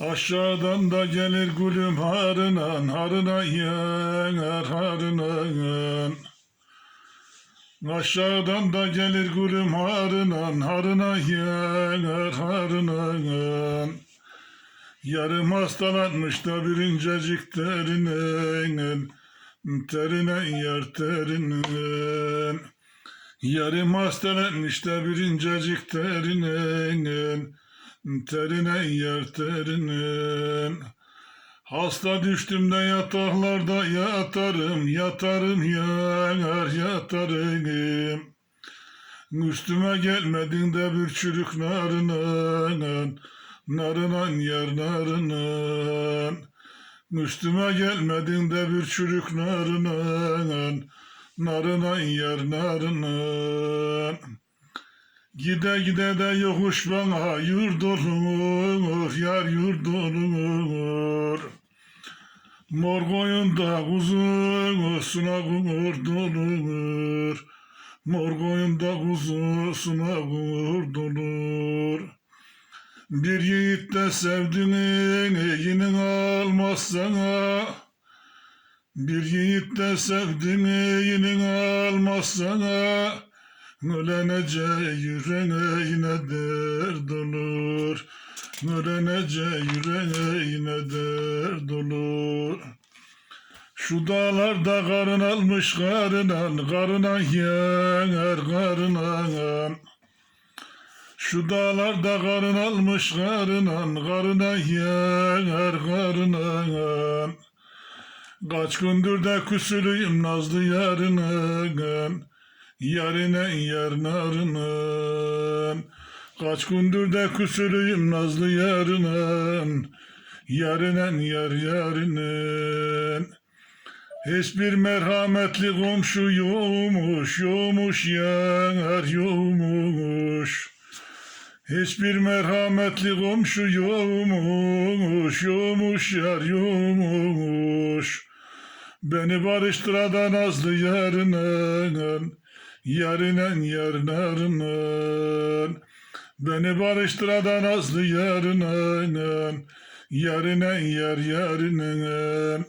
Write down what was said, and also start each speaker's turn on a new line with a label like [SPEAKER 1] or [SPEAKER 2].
[SPEAKER 1] Aşağıdan da gelir gülüm harınan harına yanar harınan Aşağıdan da gelir gülüm harınan harına yanar harınan Yarım hastalanmış da bir incecik terine yer terine Yarım hastalanmış da bir incecik terine yer terine. Hasta düştüm de yataklarda yatarım Yatarım yar yatarım. Üstüme gelmedin de bir çürük narınan Narınan yer narınan Üstüme gelmedin de bir çürük narınan Narınan yer narınan Gide gide de yokuş bana yurt olur, yar yurt olur. Mor koyunda kuzusuna kurdurur. Mor koyunda kuzusuna kurdurur. Bir yiğit de sevdiğini yine almaz sana. Bir yiğit de sevdiğini yine almaz sana. Ölenece yüreğine dert olur. Ölenece yüreğine dert olur. Şu dağlarda karın almış karınan, karına yanar karınan. Şu dağlarda karın almış karınan, karına yanar karınan. Kaç gündür de küsülüyüm nazlı yarının. Yarine yar narının. Kaç gündür de küsülüyüm nazlı yarının. Yarinen yar yarının. Hiçbir merhametli komşu yokmuş, yokmuş yar yokmuş. Hiçbir merhametli komşu yokmuş, yokmuş yar yokmuş. Beni barıştıradan nazlı yarının, yarinen yarınarının. Beni barıştıradan nazlı yarının, yarinen yar yarının.